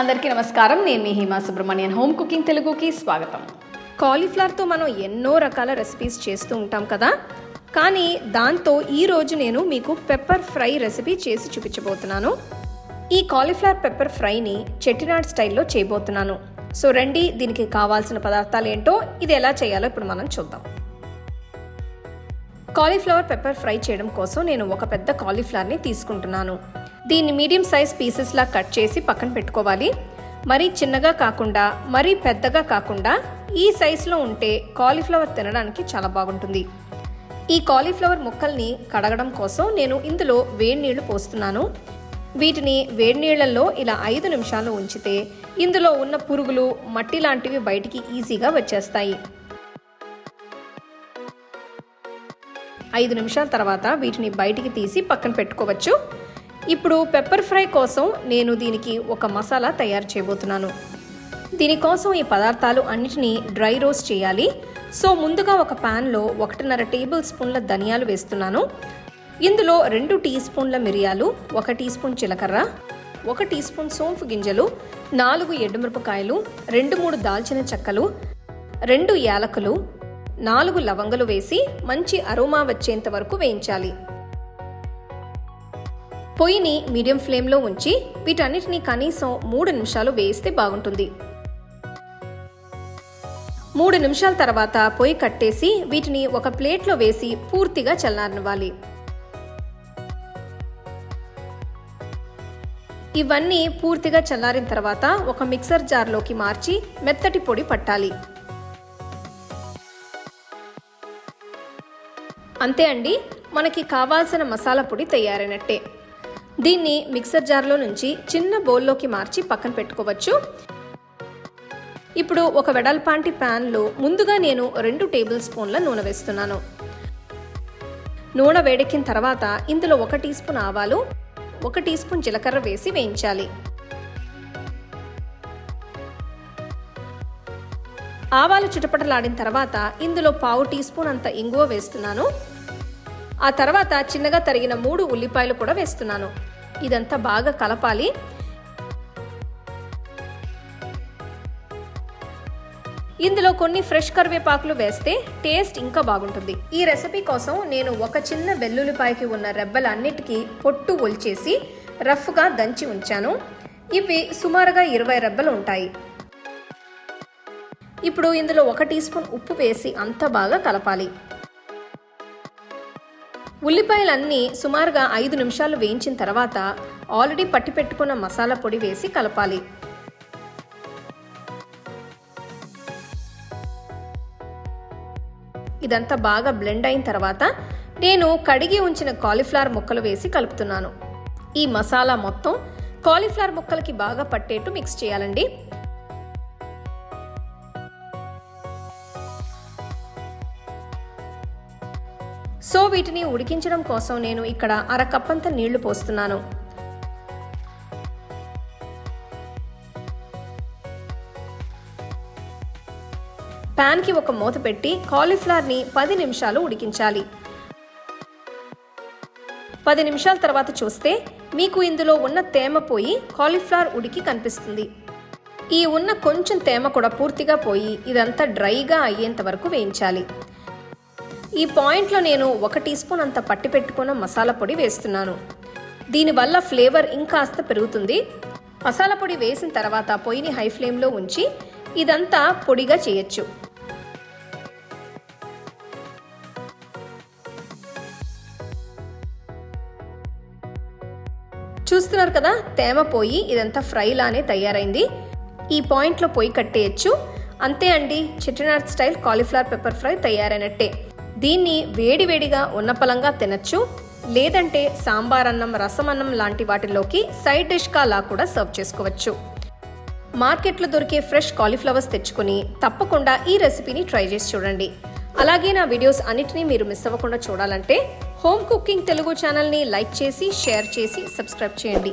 అందరికీ నమస్కారం. నేను మీ హిమా సుబ్రహ్మణ్యన్. హోమ్ కుకింగ్ తెలుగుకి స్వాగతం. కాలీఫ్లవర్తో మనం ఎన్నో రకాల రెసిపీస్ చేస్తూ ఉంటాం కదా? కానీ దాంతో ఈరోజు నేను మీకు పెప్పర్ ఫ్రై రెసిపీ చేసి చూపించబోతున్నాను. ఈ కాలీఫ్లవర్ పెప్పర్ ఫ్రైని చెట్టినాడ్ స్టైల్లో చేయబోతున్నాను. సో రండి దీనికి కావాల్సిన పదార్థాలు ఏంటో ఇది ఎలా చేయాలో ఇప్పుడు మనం చూద్దాం. కాలీఫ్లవర్ పెప్పర్ ఫ్రై చేయడం కోసం నేను ఒక పెద్ద కాలీఫ్లవర్ని తీసుకుంటున్నాను. దీన్ని మీడియం సైజ్ పీసెస్లా కట్ చేసి పక్కన పెట్టుకోవాలి. మరీ చిన్నగా కాకుండా మరీ పెద్దగా కాకుండా ఈ సైజులో ఉంటే కాలీఫ్లవర్ తినడానికి చాలా బాగుంటుంది. ఈ కాలీఫ్లవర్ ముక్కల్ని కడగడం కోసం నేను ఇందులో వేడి నీళ్ళు పోస్తున్నాను. వీటిని వేడి నీళ్ళలో ఇలా ఐదు నిమిషాలు ఉంచితే ఇందులో ఉన్న పురుగులు మట్టి లాంటివి బయటికి ఈజీగా వచ్చేస్తాయి. ఐదు నిమిషాల తర్వాత వీటిని బయటికి తీసి పక్కన పెట్టుకోవచ్చు. ఇప్పుడు పెప్పర్ ఫ్రై కోసం నేను దీనికి ఒక మసాలా తయారు చేయబోతున్నాను. దీనికోసం ఈ పదార్థాలు అన్నిటినీ డ్రై రోస్ట్ చేయాలి. సో ముందుగా ఒక ప్యాన్లో ఒకటిన్నర టేబుల్ స్పూన్ల ధనియాలు వేస్తున్నాను. ఇందులో రెండు టీ స్పూన్ల మిరియాలు ఒక టీ స్పూన్ జీలకర్ర ఒక టీ స్పూన్ సోంపు గింజలు నాలుగు ఎండుమిరపకాయలు రెండు మూడు దాల్చిన చెక్కలు రెండు యాలకులు నాలుగు లవంగలు వేసి మంచి అరోమా వచ్చేంత వరకు వేయించాలి. పొయ్యిని మీడియం ఫ్లేమ్లో ఉంచి వీటన్నిటిని కనీసం మూడు నిమిషాలు వేయిస్తే బాగుంటుంది. మూడు నిమిషాల తర్వాత పొయ్యి కట్టేసి వీటిని ఒక ప్లేట్లో వేసి పూర్తిగా చల్లారనివ్వాలి. ఇవన్నీ పూర్తిగా చల్లారిన తర్వాత ఒక మిక్సర్ జార్లోకి మార్చి మెత్తటి పొడి పట్టాలి. అంతే అండి మనకి కావాల్సిన మసాలా పొడి తయారైనట్టే. దీన్ని మిక్సర్ జార్లో నుంచి చిన్న బౌల్లోకి మార్చి పక్కన పెట్టుకోవచ్చు. ఇప్పుడు ఒక వెడల్పాంటి ప్యాన్లో ముందుగా నేను రెండు టేబుల్ స్పూన్ల నూనె వేస్తున్నాను. నూనె వేడెక్కిన తర్వాత ఇందులో ఒక టీ స్పూన్ ఆవాలు ఒక టీ స్పూన్ జీలకర్ర వేసి వేయించాలి. ఆవాలు చిటపటలాడిన తర్వాత ఇందులో పావు టీ స్పూన్ అంత ఇంగువ వేస్తున్నాను. ఆ తర్వాత చిన్నగా తరిగిన మూడు ఉల్లిపాయలు కూడా వేస్తున్నాను. ఇదంతా బాగా కలపాలి. ఇందులో కొన్ని ఫ్రెష్ కరివేపాకులు వేస్తే టేస్ట్ ఇంకా బాగుంటుంది. ఈ రెసిపీ కోసం నేను ఒక చిన్న వెల్లుల్లిపాయకి ఉన్న రెబ్బలన్నిటికీ పొట్టు ఒలిచేసి రఫ్గా దంచి ఉంచాను. ఇవి సుమారుగా ఇరవై రెబ్బలు ఉంటాయి. ఇప్పుడు ఇందులో ఒక టీ స్పూన్ ఉప్పు వేసి అంతా బాగా కలపాలి. ఉల్లిపాయలన్నీ సుమారుగా ఐదు నిమిషాలు వేయించిన తర్వాత ఆల్రెడీ పట్టి పెట్టుకున్న మసాలా పొడి వేసి కలపాలి. ఇదంతా బాగా బ్లెండ్ అయిన తర్వాత నేను కడిగి ఉంచిన కాలీఫ్లవర్ ముక్కలు వేసి కలుపుతున్నాను. ఈ మసాలా మొత్తం కాలీఫ్లవర్ ముక్కలకి బాగా పట్టేట్టు మిక్స్ చేయాలండి. సో వీటిని ఉడికించడం కోసం నేను ఇక్కడ అరకప్పంత నీళ్ళు పోస్తున్నాను. ప్యాన్కి ఒక మూత పెట్టి కాలీఫ్లవర్ని పది నిమిషాలు ఉడికించాలి. పది నిమిషాల తర్వాత చూస్తే మీకు ఇందులో ఉన్న తేమ పోయి కాలీఫ్లవర్ ఉడికి కనిపిస్తుంది. ఈ ఉన్న కొంచెం తేమ కూడా పూర్తిగా పోయి ఇదంతా డ్రైగా అయ్యేంత వరకు వేయించాలి. ఈ పాయింట్లో నేను ఒక టీ స్పూన్ అంత పట్టి పెట్టుకున్న మసాలా పొడి వేస్తున్నాను. దీనివల్ల ఫ్లేవర్ ఇంకాస్త పెరుగుతుంది. మసాలా పొడి వేసిన తర్వాత పొయ్యిని హై ఫ్లేమ్లో ఉంచి ఇదంతా పొడిగా చేయొచ్చు. చూస్తున్నారు కదా తేమ పోయి ఇదంతా ఫ్రైలానే తయారైంది. ఈ పాయింట్లో పొయ్యి కట్టేయచ్చు. అంతే అండి Chettinad style cauliflower pepper fry తయారైనట్టే. దీన్ని వేడివేడిగా ఉన్నపలంగా తినచ్చు లేదంటే సాంబార్ అన్నం రసం అన్నం లాంటి వాటిలోకి సైడ్ డిష్ లా కూడా సర్వ్ చేసుకోవచ్చు. మార్కెట్లో దొరికే ఫ్రెష్ కాలీఫ్లవర్స్ తెచ్చుకుని తప్పకుండా ఈ రెసిపీని ట్రై చేసి చూడండి. అలాగే నా వీడియోస్ అన్నిటినీ మీరు మిస్ అవ్వకుండా చూడాలంటే హోమ్ కుకింగ్ తెలుగు ఛానల్ని లైక్ చేసి షేర్ చేసి సబ్స్క్రైబ్ చేయండి.